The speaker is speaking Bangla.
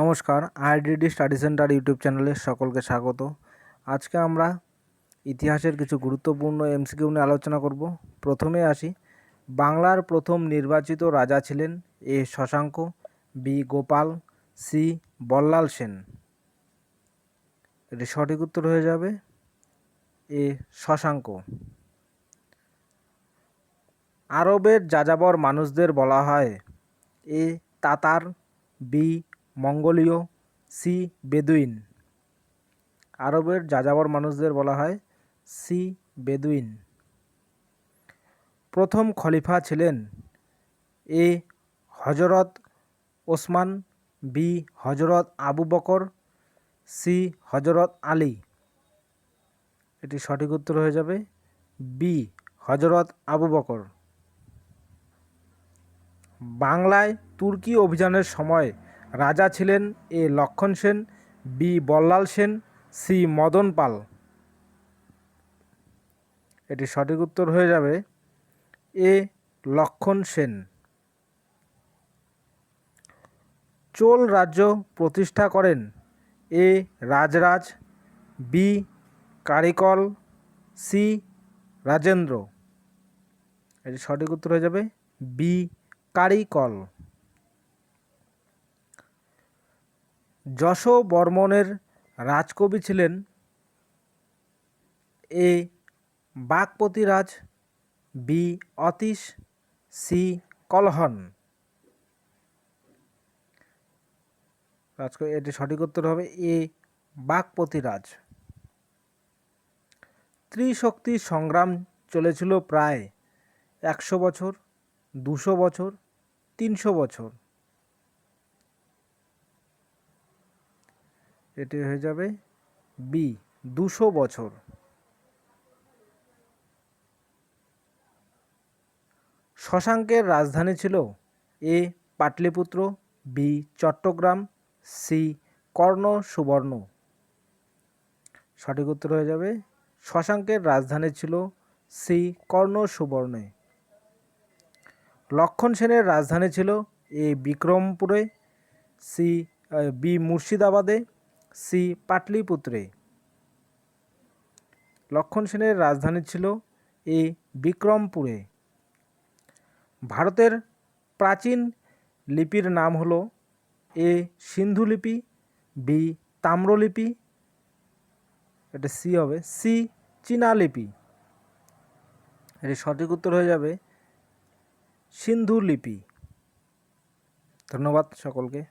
নমস্কার আইডিডি স্টাডি সেন্টার ইউটিউব চ্যানেলে সকলকে স্বাগত। আজকে আমরা ইতিহাসের কিছু গুরুত্বপূর্ণ এমসিকিউ নিয়ে আলোচনা করব। প্রথমে আসি, বাংলার প্রথম নির্বাচিত রাজা ছিলেন A Shashanka B Gopal C Ballal Sen. এটি সঠিক উত্তর হয়ে যাবে এ শশাঙ্ক। আরবের যাযাবর মানুষদের বলা হয় এ তাতার বি মঙ্গোলীয় সি বেদুইন। আরবের যাযাবর মানুষদের বলা হয় সি বেদুইন। প্রথম খলিফা ছিলেন এ হজরত ওসমান বি হজরত আবু বকর, সি হজরত আলী। এটি সঠিক উত্তর হয়ে যাবে বি হজরত আবু বকর। বাংলায় তুর্কি অভিযানের সময় রাজা ছিলেন A Lakshman Sen, B Ballal Sen, C Madan Pal. এটি সঠিক উত্তর হয়ে যাবে এ লক্ষণ সেন। চোল রাজ্য প্রতিষ্ঠা করেন A Rajaraja, B Karikala, C Rajendra. এটি সঠিক উত্তর হয়ে যাবে বি কারিকল। যশো বর্মনের রাজকবি ছিলেন A Vakpatiraj B Atish C Kalhana. রাজকবি, এটি সঠিক উত্তর হবে এ বাগপতিরাজ। ত্রিশক্তি সংগ্রাম চলেছিল প্রায় একশো বছর, দুশো বছর, তিনশো বছর। এটি হয়ে যাবে বি দুশো বছর। শশাঙ্কের রাজধানী ছিল A Pataliputra B Chittagong C Karna, Suvarna. সঠিক উত্তর হয়ে যাবে, শশাঙ্কের রাজধানী ছিল সি কর্ণ, সুবর্ণে। লক্ষণ সেনের রাজধানী ছিল এ বিক্রমপুরে সি বি মুর্শিদাবাদে সি পাটলিপুত্রে। লক্ষণ সেনের রাজধানী ছিল এ বিক্রমপুরে। ভারতের প্রাচীন লিপির নাম হল এ সিন্ধু লিপি বি তাম্রলিপি, এটা সি হবে, সি চীনা লিপি এটি সঠিক উত্তর হয়ে যাবে সিন্ধু লিপি ধন্যবাদ সকলকে।